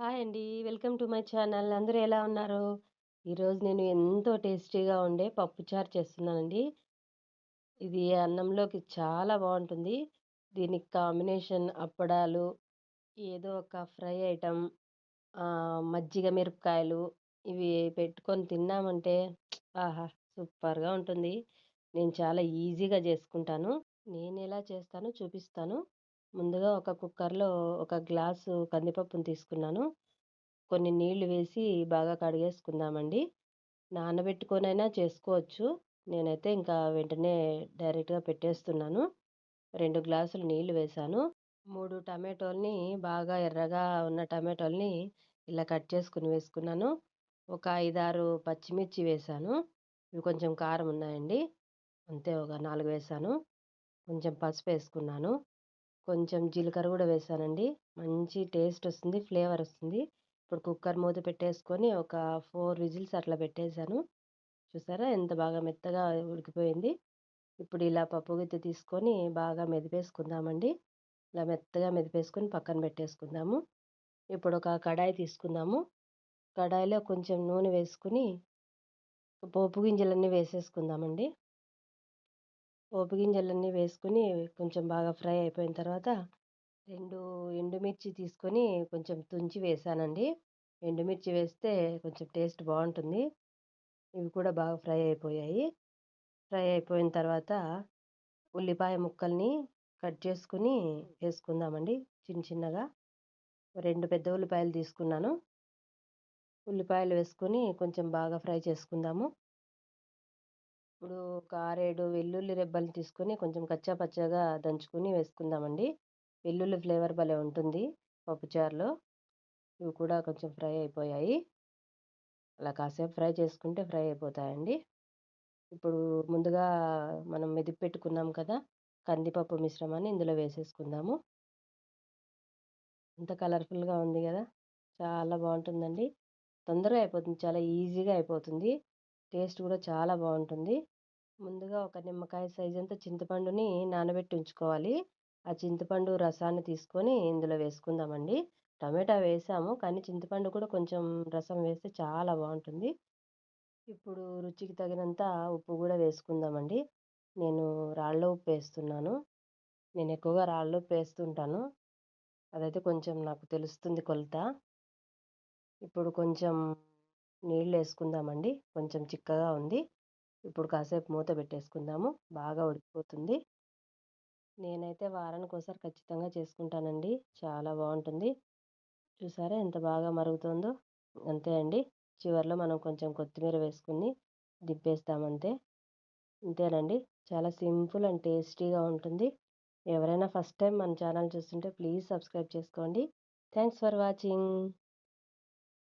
Hi అండి. Welcome to my channel. అందరూ ఎలా ఉన్నారు? ఈరోజు నేను ఎంతో టేస్టీగా ఉండే పప్పుచారు చేస్తున్నానండి. ఇది అన్నంలోకి చాలా బాగుంటుంది. దీనికి కాంబినేషన్ అప్పడాలు ఏదో ఒక ఫ్రై ఐటమ్ మజ్జిగ మిరపకాయలు ఇవి పెట్టుకొని తిన్నామంటే ఆహా సూపర్గా ఉంటుంది. నేను చాలా ఈజీగా చేసుకుంటాను. నేను ఎలా చేస్తానో చూపిస్తాను. ముందుగా ఒక కుక్కర్లో ఒక గ్లాసు కందిపప్పును తీసుకున్నాను. కొన్ని నీళ్ళు వేసి బాగా కడిగేసుకుందామండి. నానబెట్టుకొనైనా చేసుకోవచ్చు. నేనైతే ఇంకా వెంటనే డైరెక్ట్గా పెట్టేస్తున్నాను. రెండు గ్లాసులు నీళ్ళు వేశాను. మూడు టమాటోల్ని బాగా ఎర్రగా ఉన్న టమాటోల్ని ఇలా కట్ చేసుకుని వేసుకున్నాను. ఒక ఐదారు పచ్చిమిర్చి వేశాను. ఇవి కొంచెం కారం ఉన్నాయండి. అంతే ఒక నాలుగు వేశాను. కొంచెం పసుపు వేసుకున్నాను. కొంచెం జీలకర్ర కూడా వేసానండి. మంచి టేస్ట్ వస్తుంది ఫ్లేవర్ వస్తుంది. ఇప్పుడు కుక్కర్ మూత పెట్టేసుకొని ఒక ఫోర్ విజిల్స్ అట్లా పెట్టేశాను. చూసారా ఎంత బాగా మెత్తగా ఉడికిపోయింది. ఇప్పుడు ఇలా పప్పు గిత్తి తీసుకొని బాగా మెదిపేసుకుందామండి. ఇలా మెత్తగా మెదిపేసుకొని పక్కన పెట్టేసుకుందాము. ఇప్పుడు ఒక కడాయి తీసుకుందాము. కడాయిలో కొంచెం నూనె వేసుకుని పోపు గింజలన్నీ వేసేసుకుందామండి. పోపు గింజలన్నీ వేసుకుని కొంచెం బాగా ఫ్రై అయిపోయిన తర్వాత రెండు ఎండుమిర్చి తీసుకొని కొంచెం తుంచి వేసానండి. ఎండుమిర్చి వేస్తే కొంచెం టేస్ట్ బాగుంటుంది. ఇవి కూడా బాగా ఫ్రై అయిపోయాయి. ఫ్రై అయిపోయిన తర్వాత ఉల్లిపాయ ముక్కల్ని కట్ చేసుకుని వేసుకుందామండి చిన్న చిన్నగా. రెండు పెద్ద ఉల్లిపాయలు తీసుకున్నాను. ఉల్లిపాయలు వేసుకొని కొంచెం బాగా ఫ్రై చేసుకుందాము. ఇప్పుడు ఒక ఆరేడు వెల్లుల్లి రెబ్బలు తీసుకొని కొంచెం కచ్చా పచ్చగా దంచుకొని వేసుకుందామండి. వెల్లుల్లి ఫ్లేవర్ భలే ఉంటుంది పప్పుచారులో ఇవి కూడా కొంచెం ఫ్రై అయిపోయాయి. అలా కాసేపు ఫ్రై చేసుకుంటే ఫ్రై అయిపోతాయండి. ఇప్పుడు ముందుగా మనం మెదిపి పెట్టుకున్నాం కదా కందిపప్పు మిశ్రమాన్ని ఇందులో వేసేసుకుందాము. ఎంత కలర్ఫుల్గా ఉంది కదా చాలా బాగుంటుందండి. తొందరగా అయిపోతుంది చాలా ఈజీగా అయిపోతుంది. టేస్ట్ కూడా చాలా బాగుంటుంది. ముందుగా ఒక నిమ్మకాయ సైజ్ అంతా చింతపండుని నానబెట్టి ఉంచుకోవాలి. ఆ చింతపండు రసాన్ని తీసుకొని ఇందులో వేసుకుందామండి. టమాటా వేసాము కానీ చింతపండు కూడా కొంచెం రసం వేస్తే చాలా బాగుంటుంది. ఇప్పుడు రుచికి తగినంత ఉప్పు కూడా వేసుకుందామండి. నేను రాళ్ళ ఉప్పు వేస్తున్నాను. నేను ఎక్కువగా రాళ్ళ ఉప్పు వేస్తుంటాను. అదైతే కొంచెం నాకు తెలుస్తుంది కొలత. ఇప్పుడు కొంచెం నీళ్ళు వేసుకుందామండి. కొంచెం చిక్కగా ఉంది. ఇప్పుడు కాసేపు మూత పెట్టేసుకుందాము. బాగా ఉడికిపోతుంది. నేనైతే వారానికి ఒకసారి ఖచ్చితంగా చేసుకుంటానండి. చాలా బాగుంటుంది. చూసారా ఎంత బాగా మరుగుతుందో? అంతే అండి. చివరిలో మనం కొంచెం కొత్తిమీర వేసుకుని దింపేస్తామంతే. అంతేనండి చాలా సింపుల్ అండ్ టేస్టీగా ఉంటుంది. ఎవరైనా ఫస్ట్ టైం మన ఛానల్ చూస్తుంటే ప్లీజ్ సబ్స్క్రైబ్ చేసుకోండి. Thanks for watching.